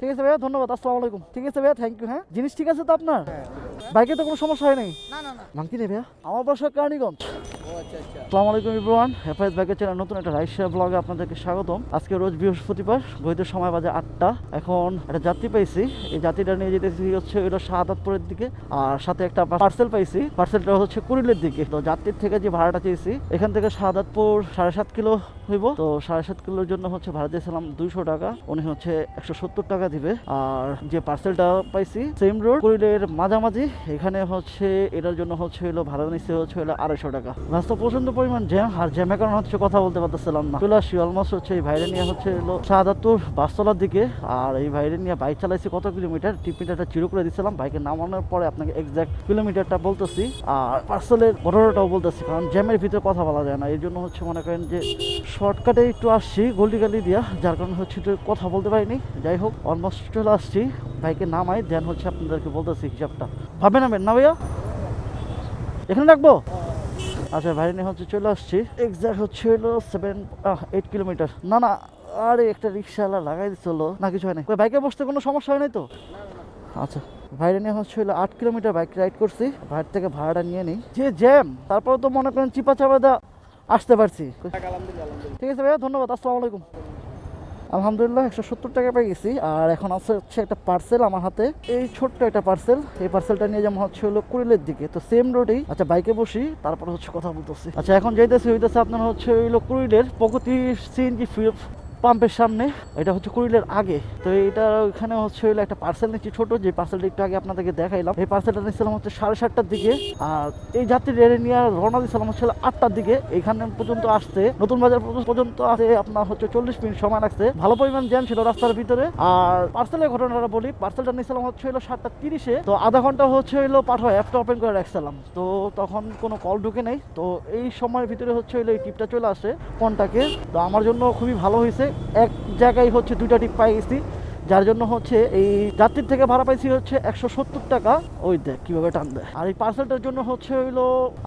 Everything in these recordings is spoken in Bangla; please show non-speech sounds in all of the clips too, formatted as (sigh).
ঠিক আছে ভাইয়া ধন্যবাদ আসসালামু আলাইকুম। ঠিক আছে ভাইয়া থ্যাংক ইউ হ্যাঁ? জিনিস ঠিক আছে তো আপনার? বাইকে তো কোনো সমস্যা হয় নাই? না না না। মাংকি নেই ভাইয়া? আমার বাসা কারণীগঞ্জ আসসালামু আলাইকুম ইব্রুয়ান হেফাইজ বাইকের চ্যানেল, নতুন একটা ব্লগে আপনাদেরকে স্বাগতম। আজকে রোজ বৃহস্পতিবার বইতে সময় বাজে আটটা। এখন একটা যাত্রী পাইছি। এই যাত্রীটা নিয়ে যেতেছি হচ্ছে, এটা শাহাদাতপুরের দিকে, আর সাথে একটা পার্সেল পাইছি। পার্সেলটা হচ্ছে কুড়িলের দিকে। তো যাত্রীর থেকে যে ভাড়াটা চেয়েছি এখান থেকে শাহাদাতপুর সাড়ে সাত কিলো হইব। তো সাড়ে সাত কিলোর জন্য হচ্ছে ভাড়া দিয়েছিলাম দুইশো টাকা। উনি হচ্ছে একশো সত্তর টাকা দিবে। আর যে পার্সেলটা পাইছি সেম রোড কুড়িলের মাঝামাঝি। এখানে হচ্ছে, এটার জন্য হচ্ছে ভাড়া নিচ্ছে হচ্ছে আড়াইশো টাকা। রাস্তা প্রচণ্ড পরিমাণ জ্যাম, আর জ্যামের কারণে হচ্ছে কথা বলতে পারতেছিলাম না। চলে আসছি অলমোস্ট হচ্ছে এই ভাইরে নিয়ে হচ্ছে শাহাদাতুর বাসতলার দিকে, আর এই ভাইরে নিয়ে বাইক চালাইছি কত কিলোমিটার টিপ চিরো করে দিয়েছিলাম বাইকে নামানোর পরে আপনাকে এক্সাক্ট কিলোমিটারটা বলতেছি, আর পার্সেলের ঘটনাটাও বলতেছি, কারণ জ্যামের ভিতরে কথা বলা যায় না। এই জন্য হচ্ছে মনে করেন যে শর্টকাটে একটু আসছি গল্লি গালি দিয়া, যার কারণে হচ্ছে একটু কথা বলতে পারিনি। যাই হোক অলমোস্ট চলে আসছি বাইকে নামাই দেন হচ্ছে আপনাদেরকে বলতেছি হিসাবটা। ভাবে নামেন না ভাইয়া? এখানে রাখব? আচ্ছা ভাই নিয়ে হচ্ছে চলে আসছি। এক্সাক্ট হচ্ছে হলো সেভেন এইট কিলোমিটার না না আরে একটা রিক্সাওয়ালা লাগাই দিচ্ছিল না কিছু হয় না বাইকে বসতে কোনো সমস্যা হয় নাই তো? আচ্ছা ভাইরে নিয়ে হচ্ছে হলো আট কিলোমিটার বাইক রাইড করছি। ভাইয়ের থেকে ভাড়াটা নিয়ে নিই। যে জ্যাম তারপরে তো মনে করেন চিপা চাপা দা আসতে পারছি। ঠিক আছে ভাইয়া ধন্যবাদ আসসালামু আলাইকুম। আলহামদুলিল্লাহ, একশো সত্তর টাকা পেয়ে গেছি। আর এখন আছে হচ্ছে একটা পার্সেল আমার হাতে। এই ছোট্ট একটা পার্সেল এই পার্সেলটা নিয়ে যেমন হচ্ছে হলো কুড়িলের দিকে। তো সেম রোডেই আচ্ছা বাইকে বসি, তারপর হচ্ছে কথা বলতেছি। আচ্ছা এখন যাইতেছি, হইতেছে আপনার হচ্ছে হইল কুড়িলের প্রগতি সিএনজি পাম্পের সামনে, এটা হচ্ছে কুড়িলের আগে। তো এটা এখানে হচ্ছে হইল একটা পার্সেল নিচ্ছি ছোট, যে পার্সেলটা একটু আগে আপনাদেরকে দেখাইলাম। এই পার্সেলটা নিচ্ছিলাম হচ্ছে সাড়ে সাতটার দিকে। আর এই যাত্রী রেলে নিয়ে রওনা দিয়েছিলাম হচ্ছে আটটার দিকে। এখানে পর্যন্ত আসতে, নতুন বাজার পর্যন্ত আসতে আপনার হচ্ছে চল্লিশ মিনিট সময় লাগছে। ভালো পরিমাণ জ্যাম ছিল রাস্তার ভিতরে। আর পার্সেলের ঘটনাটা বলি পার্সেলটা নিয়েছিলাম হচ্ছে হলো সাতটা তিরিশে। তো আধা ঘণ্টা হচ্ছে হলো পাঠায় অ্যাপটা ওপেন করে রাখছিলাম। তো তখন কোনো কল ঢুকে নেই। তো এই সময়ের ভিতরে হচ্ছে হইল এই টিপটা চলে আসে কোনটাকে তো আমার জন্য খুবই ভালো হয়েছে। এক জায়গায় হচ্ছে দুইটা টিপ পাই গেছি যার জন্য হচ্ছে এই যাত্রীর থেকে ভাড়া পাইছি হচ্ছে একশো সত্তর টাকা। ওই দেখ কীভাবে টান দেয়। আর এই পার্সেলটার জন্য হচ্ছে হইল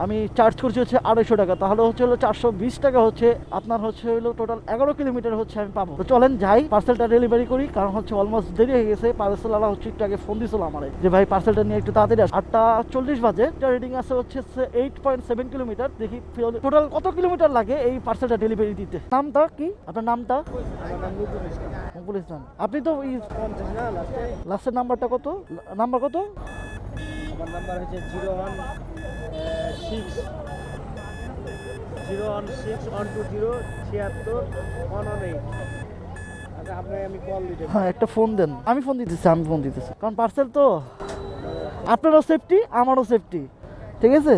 আমি চার্জ করছি হচ্ছে আড়াইশো টাকা। তাহলে হচ্ছে হলো চারশো বিশ টাকা হচ্ছে আপনার হচ্ছে হইল টোটাল এগারো কিলোমিটার হচ্ছে আমি পাবো। তো চলেন যাই পার্সেলটা ডেলিভারি করি কারণ হচ্ছে অলমোস্ট দেরি হয়ে গেছে। পার্সেল আলা হচ্ছে একটু আগে ফোন দিছিল আমার যে ভাই পার্সেলটা নিয়ে একটু তাড়াতাড়ি আস। আটটা চল্লিশ বাজে রিডিং আছে হচ্ছে এইট পয়েন্ট সেভেন কিলোমিটার। দেখি টোটাল কত কিলোমিটার লাগে এই পার্সেলটা ডেলিভারি দিতে? নামটা কি? আপনার নামটা? আপনি তো লাস্টে লাস্টের নাম্বারটা কত? নাম্বার কত? আমার নাম্বার হচ্ছে zero one six zero one six one two zero ছিয়াত্তর ওয়ান ওয়ান এইট। আচ্ছা আমি হ্যাঁ একটা ফোন দেন। আমি ফোন দিতেছি আমি ফোন দিতেছি। কারণ পার্সেল তো। আপনারও সেফটি আমারও সেফটি ঠিক আছে?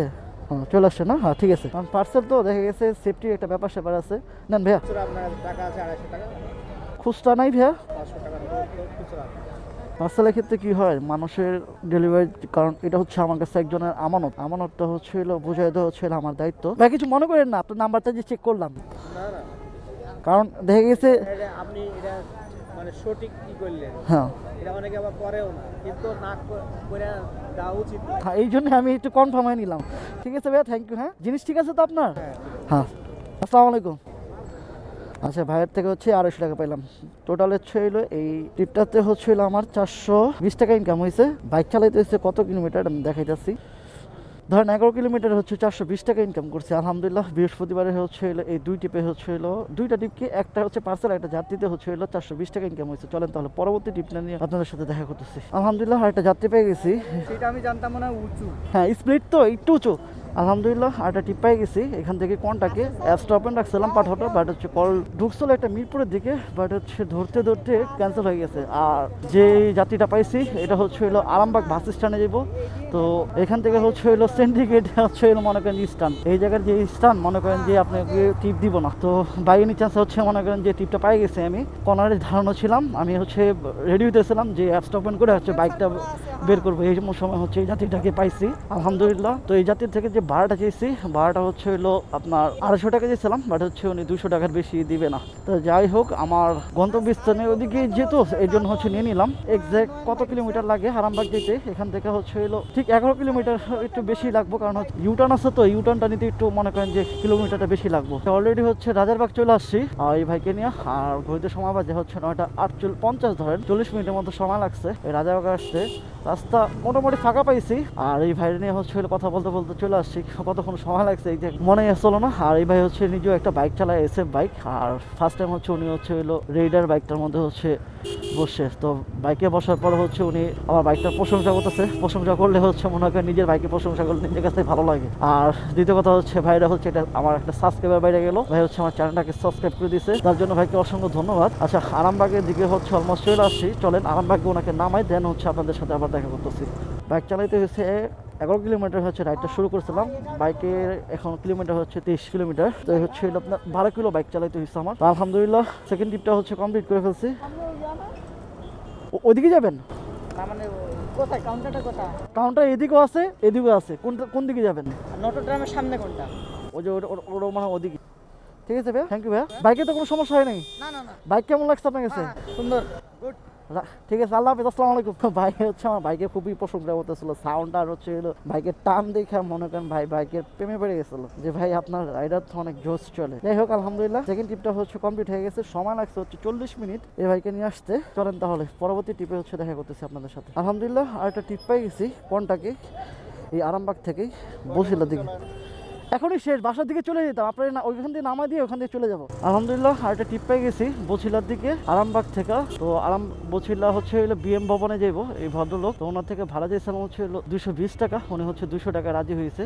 হ্যাঁ চলে আসছে না? হ্যাঁ ঠিক আছে। কারণ পার্সেল তো দেখা গেছে সেফটির একটা ব্যাপার স্যাপার আছে। নেন ভাইয়া। টাকা আছে আড়াইশো টাকা। খুচরা নাই ভাইয়া? পার্সেলের ক্ষেত্রে কি হয়? মানুষের ডেলিভারি কারণ এটা হচ্ছে আমার কাছে একজনের আমানত। আমানতটা হচ্ছে বোঝাই দেওয়া হচ্ছে হলো আমার দায়িত্ব। ভাই কিছু মনে করেন না আপনার নাম্বারটা যে চেক করলাম। কারণ দেখা গেছে আপনি এটা মানে সঠিক কি করলেন? হ্যাঁ। এটা অনেকে আবার করেও না। কিন্তু না করে দেওয়া উচিত হ্যাঁ এই জন্য আমি একটু কনফার্ম হয়ে নিলাম। ঠিক আছে ভাইয়া থ্যাংক ইউ হ্যাঁ। জিনিস ঠিক আছে তো আপনার? হ্যাঁ। হ্যাঁ। আসসালামু আলাইকুম। আচ্ছা ভাইয়ের থেকে হচ্ছে আড়াইশো টাকা পাইলাম। টোটাল হচ্ছে হইল এই ট্রিপটাতে হচ্ছে হলো আমার চারশো বিশ টাকা ইনকাম হয়েছে বাইক চালাইতে হচ্ছে কত কিলোমিটার আমি দেখাইতেছি। ধরেন এগারো কিলোমিটার হচ্ছে চারশো বিশ টাকা ইনকাম করছে। আলহামদুলিল্লাহ বৃহস্পতিবারে হচ্ছে হলো এই দুই টিপে হচ্ছে হলো দুইটা টিপকে একটা হচ্ছে পার্সেল একটা যাত্রীতে হচ্ছে হলো চারশো বিশ টাকা ইনকাম হয়েছে চলেন তাহলে পরবর্তী টিপটা নিয়ে আপনাদের সাথে দেখা করতেছি। আলহামদুলিল্লাহ একটা যাত্রী পেয়ে গেছি। সেটা আমি জানতাম না উঁচু। হ্যাঁ স্প্লিট তো একটু উঁচু। আলহামদুলিল্লাহ, আরেকটা টিপ পাই গেছি। এখান থেকে কোনটাকে অ্যাপসটা ওপেন রাখছিলাম পাঠাটা বাট হচ্ছে কল ঢুকছিল একটা মিরপুরের দিকে বাট হচ্ছে ধরতে ধরতে ক্যান্সেল হয়ে গেছে। আর যে যাত্রীটা পাইছি, এটা হচ্ছে হলো আরামবাগ বাস স্ট্যান্ডে যাব তো এখান থেকে হচ্ছে হলো সিন্ডিকেট হচ্ছে হলো মনে করেন স্ট্যান্ড এই জায়গার যে স্ট্যান্ড মনে করেন যে আপনাকে টিপ দিব না। তো বাই এনি চান্স হচ্ছে মনে করেন যে টিপটা পাই গেছে আমি। কর্নারে ধারণা ছিলাম, আমি হচ্ছে রেডি হইতেছিলাম যে অ্যাপসটা ওপেন করে হচ্ছে বাইকটা বের করব। এই সময় হচ্ছে এই জাতিটাকে পাইছি। আলহামদুলিল্লাহ। তো এই জাতির থেকে যে ভাড়াটা চেয়েছি ভাড়াটা হচ্ছে হলো আপনার আড়াইশো টাকা চেয়েছিলাম বাট হচ্ছে উনি দুশো টাকার বেশি দিবে না। তো যাই হোক, আমার গন্তব্যস্থানে ওদিকে যেহেতু, এই জন্য হচ্ছে নিয়ে নিলাম। এক্সাক্ট কত কিলোমিটার লাগে আরামবাগ যেতে? এখান থেকে হচ্ছে হলো ঠিক এগারো কিলোমিটার একটু বেশি লাগবো, কারণ হচ্ছে ইউটার্ন আছে তো ইউটার্নটা নিতে একটু মনে করেন যে কিলোমিটারটা বেশি লাগবো। অলরেডি হচ্ছে রাজারবাগ চলে আসছি। আর এই ভাইকে নিয়ে, আর ঘড়িতে সময় বাজে হচ্ছে নয়টা আটচল্লিশ, পঞ্চাশ ধরেন। চল্লিশ মিনিটের মতো সময় লাগছে। এই রাজারবাগ আসতে। রাস্তা মোটামুটি ফাঁকা পাইছি। আর এই ভাইয়ের নিয়ে হচ্ছে কথা বলতে বলতে চলে আসছি। কতক্ষণ সময় লাগছে এই যে মনে আসলো না। আর এই ভাই হচ্ছে নিজেও একটা বাইক চালায় এস এফ বাইক আর ফার্স্ট টাইম হচ্ছে উনি হচ্ছে হলো রেইডার বাইকটার মধ্যে হচ্ছে বসে তো বাইকে বসার পর হচ্ছে উনি আমার বাইকটার প্রশংসা করতেছে। প্রশংসা করলে হচ্ছে মনে হয় নিজের বাইকে প্রশংসা করলে নিজের কাছে ভালো লাগে। আর দ্বিতীয় কথা হচ্ছে ভাইরা হচ্ছে এটা আমার একটা সাবস্ক্রাইবার বাইরে গেল। ভাই হচ্ছে আমার চ্যানেলটাকে সাবস্ক্রাইব করে দিয়েছে। তার জন্য ভাইকে অসংখ্য ধন্যবাদ। আচ্ছা আরামবাগের দিকে হচ্ছে অলমোস্ট চলে আসছি। চলেন, আরামবাগে ওনাকে নামাই দেন হচ্ছে আপনাদের সাথে আবার দেখা করতেছি। বাইক চালাইতে হয়েছে এগারো কিলোমিটার হচ্ছে রাইডটা শুরু করেছিলাম। বাইকের এখন কিলোমিটার হচ্ছে তেইশ কিলোমিটার। তো হচ্ছে আপনার বারো কিলো বাইক চালাইতে হয়েছে আমার। আলহামদুলিল্লাহ সেকেন্ড ট্রিপটা হচ্ছে কমপ্লিট করে ফেলছি। ও- ওদিকে যাবেন? না মানে কাউন্টার এদিকেও আছে এদিকেও আছে। কোন কোন দিকে যাবেন? নটরডামের সামনে কোনটা? ওই যে ওটা- মানে ওদিকে। ঠিক আছে ভাইয়া? থ্যাংক ইউ ভাইয়া। বাইকে তো কোনো সমস্যা হয় নাই? না না না। বাইক কেমন লাগছে আপনার কাছে? সুন্দর। গুড ঠিক আছে, আল্লাহ হাফিজ, আসসালামু আলাইকুম। (laughs) বাইক হচ্ছে আমার বাইকে খুবই প্রশংসা করতেছিল সাউন্ড আর হচ্ছে হলো টান দেখে মনে করেন ভাই বাইকের প্রেমে পড়ে গেছিল। যে ভাই, আপনার রাইডার তো অনেক জোস চলে। যাই হোক, আলহামদুলিল্লাহ সেকেন্ড ট্রিপটা হচ্ছে কমপ্লিট হয়ে গেছে, সময় লাগছে হচ্ছে চল্লিশ মিনিট। এই বাইকে নিয়ে আসতে, চলেন তাহলে, পরবর্তী ট্রিপে হচ্ছে দেখা করতেছি আপনাদের সাথে। আলহামদুলিল্লাহ আর একটা ট্রিপ পাই গেছি, কোনটাকে? এই আরামবাগ থেকেই বসিলার দিকে। এখনই শেষ, বাসার দিকে চলে যেতাম। আপনার না, ওইখান থেকে নামা দিয়ে ওখান থেকে চলে যাব। আলহামদুলিল্লাহ, আর একটা টিপ পেয়ে গেছি, বছিলার দিকে, আরামবাগ থেকে। তো আরাম, বছিলা হচ্ছে হলো বিএম ভবনে যাইবো, এই ভদ্রলোক। তো ওনার থেকে ভাড়া চেয়েছিলাম হচ্ছে হলো দুশো বিশ টাকা, উনি হচ্ছে দুশো টাকা রাজি হয়েছে।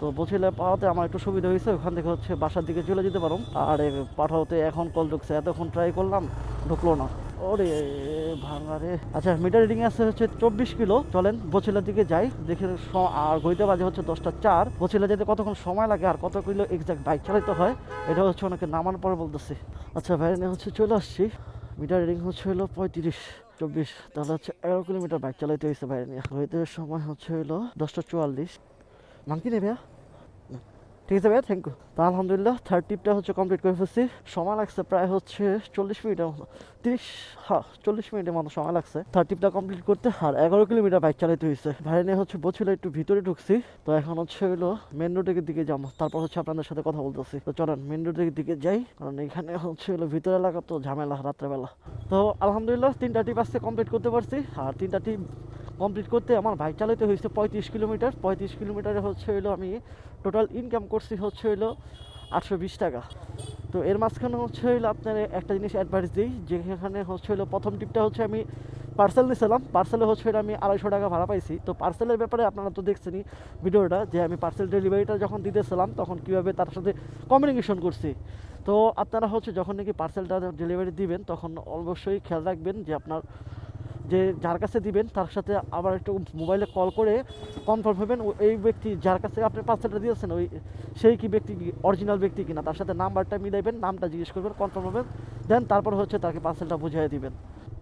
তো বছিলা পাওয়াতে আমার একটু সুবিধা হয়েছে, ওখান থেকে হচ্ছে বাসার দিকে চলে যেতে পারো আর এ পাঠাওতে এখন কল ঢুকছে, এতক্ষণ ট্রাই করলাম, ঢুকলো না। ওরে ভাঙা রে। আচ্ছা মিটার রিডিং আছে হচ্ছে চব্বিশ কিলো। চলেন বছিলার দিকে যাই। দেখে আর ঘড়িতে বাজে হচ্ছে দশটা চার। বছিলা যেতে কতক্ষণ সময় লাগে আর কত কিলো এক্সাক্ট বাইক চালাতে হয়, এটা হচ্ছে ওনাকে নামার পরে বলতেছি। আচ্ছা ভাই হচ্ছে চলে আসছি। মিটার রিডিং হচ্ছে হলো পঁয়ত্রিশ, চব্বিশ। তাহলে হচ্ছে এগারো কিলোমিটার বাইক চালাইতে হয়েছে বাইরে নিয়ে। ঘড়িতে সময় হচ্ছে হলো দশটা চুয়াল্লিশ। মাংকি নেবে ঠিক আছে ভাইয়া থ্যাংক ইউ তো আলহামদুলিল্লাহ থার্ড টিপটা হচ্ছে কমপ্লিট করে ফেলছি। সময় লাগছে প্রায় হচ্ছে চল্লিশ মিনিটের মতো। তিরিশ হ্যাঁ চল্লিশ মিনিটের মতো সময় লাগছে। থার্ড টিপটা কমপ্লিট করতে আর এগারো কিলোমিটার বাইক চালাইতে হয়েছে। ভাই নিয়ে হচ্ছে বলছিল একটু ভিতরে ঢুকছি। তো এখন হচ্ছে হলো মেন রোডের দিকে যাব। তারপর হচ্ছে আপনাদের সাথে কথা বলতেছি। তো চলেন মেন রোডের দিকে যাই। কারণ এখানে হচ্ছে হলো ভিতরে এলাকা তো ঝামেলা রাত্রেবেলা। তো আলহামদুলিল্লাহ, তিনটা টিপ আজকে কমপ্লিট করতে পারছি। আর তিনটা টিপ কমপ্লিট করতে আমার বাইক চালাতে হয়েছে পঁয়ত্রিশ কিলোমিটার। পঁয়ত্রিশ কিলোমিটারে হচ্ছে হলো আমি টোটাল ইনকাম করছি হচ্ছে হলো আটশো বিশ টাকা। তো এর মাঝখানে হচ্ছে হলো আপনার একটা জিনিস অ্যাডভাইস দিই, যেখানে হচ্ছে হলো প্রথম টিপটা হচ্ছে আমি পার্সেল নিয়েছিলাম পার্সেলে হচ্ছে হলো আমি আড়াইশো টাকা ভাড়া পাইছি। তো পার্সেলের ব্যাপারে আপনারা তো দেখছেনই ভিডিওটা, যে আমি পার্সেল ডেলিভারিটা যখন দিতেছিলাম, তখন কীভাবে তার সাথে কমিউনিকেশন করছি। তো আপনারা হচ্ছে যখন নাকি পার্সেলটা ডেলিভারি দিবেন, তখন অবশ্যই খেয়াল রাখবেন যে আপনার যে যার কাছে দিবেন, তার সাথে আবার একটু মোবাইলে কল করে কনফার্ম হবেন এই ব্যক্তি যার কাছে আপনি পার্সেলটা দিয়েছেন, ওই সেই কি ব্যক্তি অরিজিনাল ব্যক্তি কিনা, তার সাথে নাম্বারটা মিলাইবেন, নামটা জিজ্ঞেস করবেন কনফার্ম হবেন দেন তারপর হচ্ছে তাকে পার্সেলটা বুঝিয়ে দিবেন।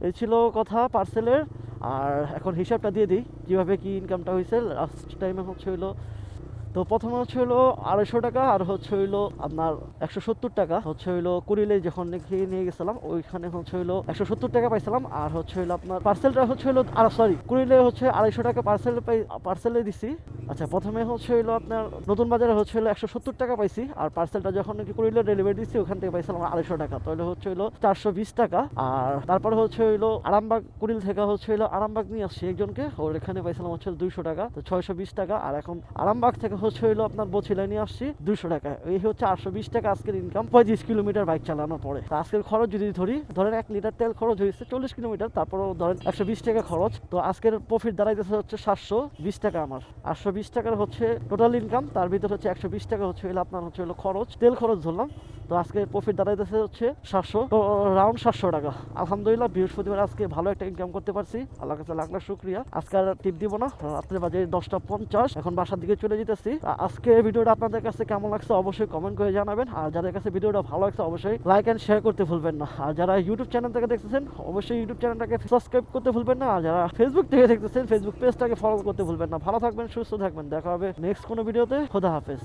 এই ছিল কথা পার্সেলের আর এখন হিসাবটা দিয়ে দিই, কীভাবে কী ইনকামটা হয়েছে লাস্ট টাইমে হচ্ছে হলো তো প্রথমে হচ্ছে হলো আড়াইশো টাকা, আর হচ্ছে হইল আপনার একশো সত্তর টাকা। হচ্ছে হইল কুড়িলে যখন নাকি নিয়ে গেছিলাম, ওইখানে হচ্ছে হইল একশো সত্তর টাকা পাইছিলাম, আর হচ্ছে হইল আপনার পার্সেলটা হচ্ছে হইল আর সরি কুড়িলে হচ্ছে আড়াইশো টাকা পার্সেল পাই পার্সেলে দিছি। আচ্ছা প্রথমে হচ্ছে হইল আপনার নতুন বাজারে হচ্ছে হলো একশো সত্তর টাকা পাইছি, আর পার্সেলটা যখন নাকি কুড়িলে ডেলিভারি দিচ্ছি ওখান থেকে পাইছিলাম আড়াইশো টাকা। তাহলে হচ্ছে হইল চারশো বিশ টাকা। আর তারপরে হচ্ছে হইল আরামবাগ, কুড়িল থেকে হচ্ছে হইল আরামবাগ নিয়ে আসছি একজনকে। ওর এখানে পাইছিলাম হচ্ছে দুইশো টাকা, তো ছয়শো বিশ টাকা। আর এখন আরামবাগ থেকে হচ্ছে হইল আপনার বছিলায় নিয়ে আসছি দুইশো টাকা। এই হচ্ছে আটশো বিশ টাকা আজকের ইনকাম পঁয়ত্রিশ কিলোমিটার বাইক চালানোর পরে। তো আজকের খরচ যদি ধরি, ধরেন এক লিটার তেল খরচ হয়েছে চল্লিশ কিলোমিটার, তারপরেও ধরেন একশো বিশ টাকা খরচ। তো আজকের প্রফিট দাঁড়াইতেছে হচ্ছে সাতশো বিশ টাকা আমার। আটশো বিশ টাকার হচ্ছে টোটাল ইনকাম তার ভিতরে হচ্ছে একশো বিশ টাকা হচ্ছে আপনার হচ্ছে হলো খরচ, তেল খরচ ধরলাম। তো আজকে প্রফিট দাঁড়াইতেছে হচ্ছে সাতশো। তো রাউন্ড সাতশো টাকা। আলহামদুলিল্লাহ বৃহস্পতিবার আজকে ভালো একটা ইনকাম করতে পারছি। আল্লাহ কাছে লাখ লাখ শুক্রিয়া। আজকে আর টিপ দিব না। রাত্রে বাজে দশটা পঞ্চাশ। এখন বাসার দিকে চলে যেতেছি। আজকে ভিডিওটা আপনাদের কাছে কেমন লাগছে অবশ্যই কমেন্ট করে জানাবেন। আর যাদের কাছে ভিডিওটা ভালো লাগছে অবশ্যই লাইক অ্যান্ড শেয়ার করতে ভুলবেন না। আর যারা ইউটিউব চ্যানেল থেকে দেখতেছেন, অবশ্যই ইউটিউব চ্যানেলটাকে সাবস্ক্রাইব করতে ভুলবেন না। আর যারা ফেসবুক থেকে দেখতেছেন ফেসবুক পেজটাকে ফলো করতে ভুলবেন না। ভালো থাকবেন, সুস্থ থাকবেন। দেখা হবে নেক্সট কোনো ভিডিওতে খোদা হাফেজ।